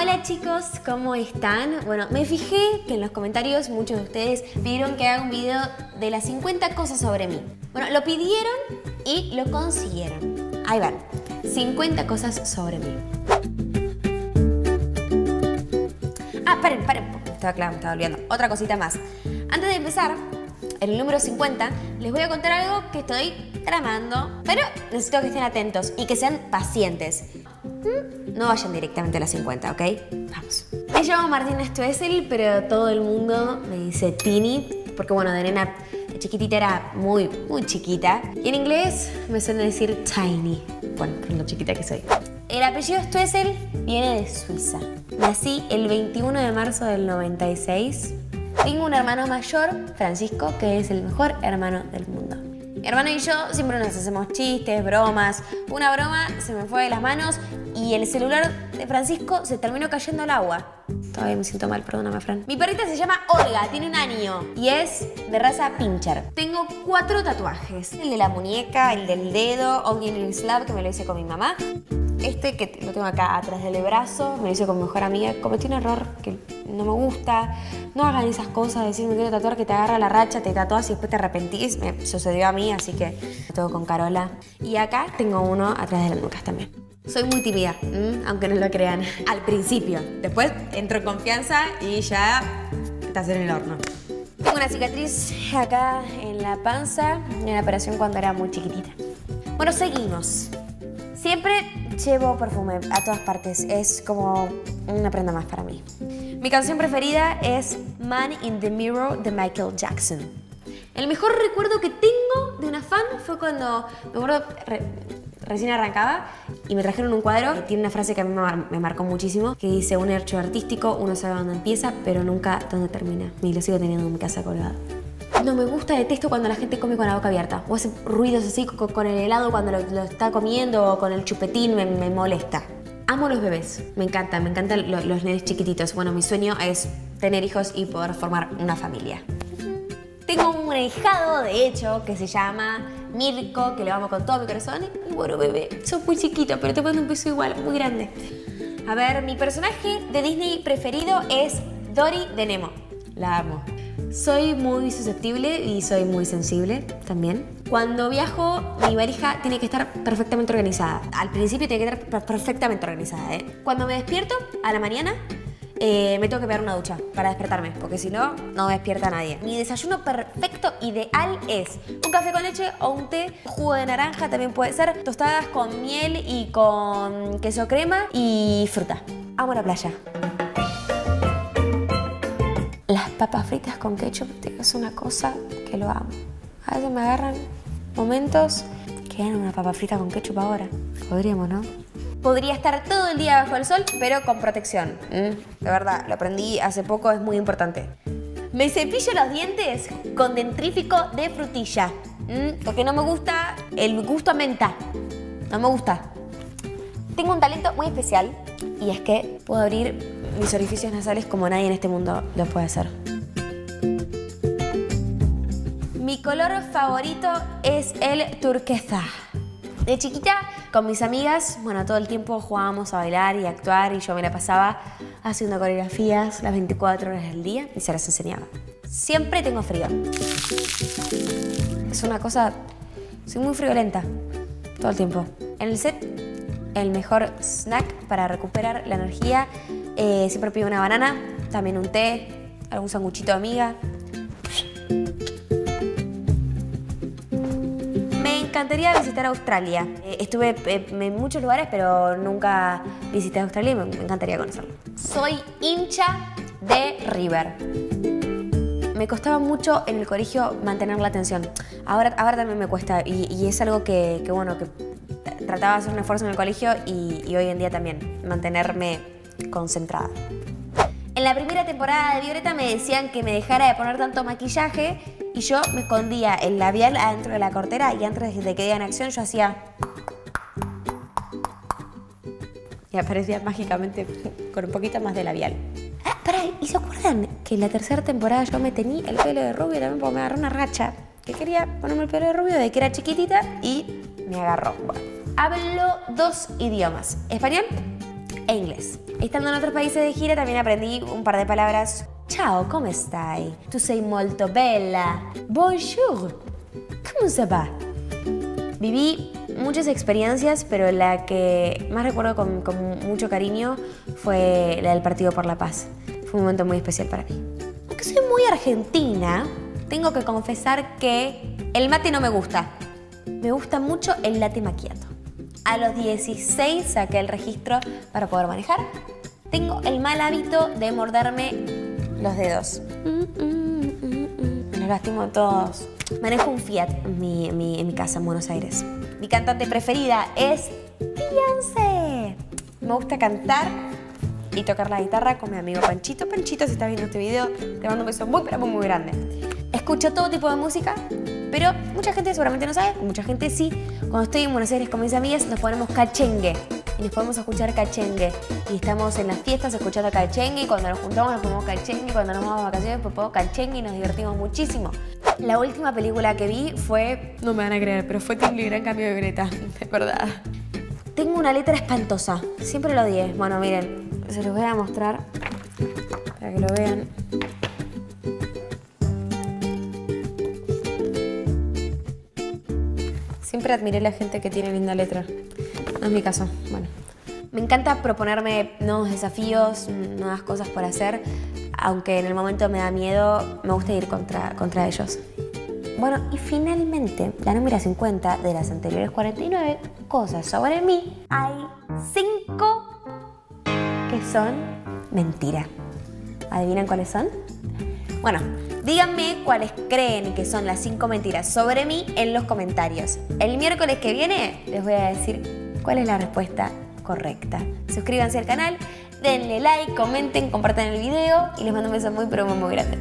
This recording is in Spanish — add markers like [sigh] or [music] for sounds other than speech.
Hola chicos, ¿cómo están? Bueno, me fijé que en los comentarios muchos de ustedes pidieron que haga un video de las 50 cosas sobre mí. Bueno, lo pidieron y lo consiguieron. Ahí van, 50 cosas sobre mí. Ah, paren, paren, estaba claro, me estaba olvidando. Otra cosita más. Antes de empezar, en el número 50, les voy a contar algo que estoy tramando, pero necesito que estén atentos y que sean pacientes. No vayan directamente a las 50, ¿ok? Vamos. Me llamo Martina Stoessel, pero todo el mundo me dice Tini, porque bueno, de nena chiquitita era muy, muy chiquita. Y en inglés me suelen decir Tiny, bueno, por lo chiquita que soy. El apellido Stoessel viene de Suiza. Nací el 21 de marzo del 96. Tengo un hermano mayor, Francisco, que es el mejor hermano del mundo. Mi hermano y yo siempre nos hacemos chistes, bromas. Una broma se me fue de las manos y el celular de Francisco se terminó cayendo al agua. Todavía me siento mal, perdóname, Fran. Mi perrita se llama Olga, tiene un año y es de raza pincher. Tengo cuatro tatuajes. El de la muñeca, el del dedo, Only in Slab, que me lo hice con mi mamá. Este que lo tengo acá atrás del brazo, me lo hice con mi mejor amiga. Cometí un error que no me gusta. No hagan esas cosas, decir me quiero tatuar, que te agarra la racha, te tatuas y después te arrepentís. Me sucedió a mí, así que lo tengo con Carola. Y acá tengo uno atrás de las nucas también. Soy muy tímida, aunque no lo crean, al principio. Después entro en confianza y ya estás en el horno. Tengo una cicatriz acá en la panza, en la operación cuando era muy chiquitita. Bueno, seguimos. Siempre llevo perfume a todas partes, es como una prenda más para mí. Mi canción preferida es Man in the Mirror de Michael Jackson. El mejor recuerdo que tengo de una fan fue cuando, me acuerdo, recién arrancaba y me trajeron un cuadro que tiene una frase que a mí me, marcó muchísimo, que dice, un hecho artístico, uno sabe dónde empieza, pero nunca dónde termina. Y lo sigo teniendo en mi casa colgado. No me gusta, detesto cuando la gente come con la boca abierta o hace ruidos así con, el helado cuando lo, está comiendo o con el chupetín, me, molesta. Amo los bebés, me encantan, me encantan los, los nenes chiquititos. Bueno, mi sueño es tener hijos y poder formar una familia. Tengo un hijado, de hecho, que se llama Mirko, que lo amo con todo mi corazón. Y bueno, bebé, sos muy chiquito, pero te mando un beso igual, muy grande. A ver, mi personaje de Disney preferido es Dory de Nemo. La amo. Soy muy susceptible y soy muy sensible también. Cuando viajo, mi valija tiene que estar perfectamente organizada. Al principio tiene que estar perfectamente organizada. ¿eh? Cuando me despierto a la mañana, eh, me tengo que pegar una ducha para despertarme, porque si no, no me despierta nadie. Mi desayuno perfecto, ideal, es un café con leche o un té, jugo de naranja también puede ser, tostadas con miel y con queso crema y fruta. Amo la playa. Papas fritas con ketchup es una cosa que lo amo. A veces me agarran momentos que dan una papa frita con ketchup ahora. Podríamos, ¿no? Podría estar todo el día bajo el sol, pero con protección. Mm, de verdad, lo aprendí hace poco, es muy importante. Me cepillo los dientes con dentrífico de frutilla. Mm, porque no me gusta el gusto a menta. No me gusta. Tengo un talento muy especial y es que puedo abrir mis orificios nasales como nadie en este mundo lo puede hacer. Mi color favorito es el turquesa. De chiquita, con mis amigas, bueno, todo el tiempo jugábamos a bailar y actuar y yo me la pasaba haciendo coreografías las 24 horas del día y se las enseñaba. Siempre tengo frío. Es una cosa, soy muy friolenta todo el tiempo. En el set, el mejor snack para recuperar la energía eh, siempre pido una banana, también un té, algún sanguchito de amiga. Me encantaría visitar Australia. Eh, estuve eh, en muchos lugares, pero nunca visité Australia y me encantaría conocerlo. Soy hincha de River. Me costaba mucho en el colegio mantener la atención. Ahora, ahora también me cuesta y, es algo que, bueno, que trataba de hacer un esfuerzo en el colegio y, y hoy en día también mantenerme concentrada. En la primera temporada de Violeta me decían que me dejara de poner tanto maquillaje y yo me escondía el labial adentro de la cortera y antes de que digan acción yo hacía... Y aparecía mágicamente con un poquito más de labial. Ah, pará, ¿y se acuerdan que en la tercera temporada yo me tení el pelo de rubio también porque me agarró una racha? Que quería ponerme el pelo de rubio de que era chiquitita y me agarró. Bueno, hablo dos idiomas, español e inglés. Estando en otros países de gira también aprendí un par de palabras. Ciao, ¿cómo stai? Tu sei molto bella. Bonjour. ¿Cómo se va? Viví muchas experiencias, pero la que más recuerdo con, con, mucho cariño fue la del Partido por la Paz. Fue un momento muy especial para mí. Aunque soy muy argentina, tengo que confesar que el mate no me gusta. Me gusta mucho el latte macchiato. A los 16 saqué el registro para poder manejar. Tengo el mal hábito de morderme los dedos. Me los lastimo todos. Manejo un Fiat en mi, casa en Buenos Aires. Mi cantante preferida es Beyoncé. Me gusta cantar y tocar la guitarra con mi amigo Panchito. Panchito, si estás viendo este video, te mando un beso muy, pero muy, muy grande. Escucho todo tipo de música, pero mucha gente seguramente no sabe, mucha gente sí. Cuando estoy en Buenos Aires con mis amigas nos ponemos cachengue y nos podemos escuchar cachengue. Y estamos en las fiestas escuchando cachengue y cuando nos juntamos nos ponemos cachengue y cuando nos vamos a vacaciones pues ponemos cachengue y nos divertimos muchísimo. La última película que vi fue, no me van a creer, pero fue Tingly Gran Cambio de Greta, [laughs] de verdad. Tengo una letra espantosa, siempre lo odié. Bueno, miren, se los voy a mostrar para que lo vean. Siempre admiré la gente que tiene linda letra. No es mi caso. Bueno. Me encanta proponerme nuevos desafíos, nuevas cosas por hacer, aunque en el momento me da miedo, me gusta ir contra, contra ellos. Bueno, y finalmente, la número 50 de las anteriores 49 cosas sobre mí, hay 5 que son mentira. ¿Adivinan cuáles son? Bueno, díganme cuáles creen que son las 5 mentiras sobre mí en los comentarios. El miércoles que viene les voy a decir cuál es la respuesta correcta. Suscríbanse al canal, denle like, comenten, compartan el video y les mando un beso muy pero muy, grande.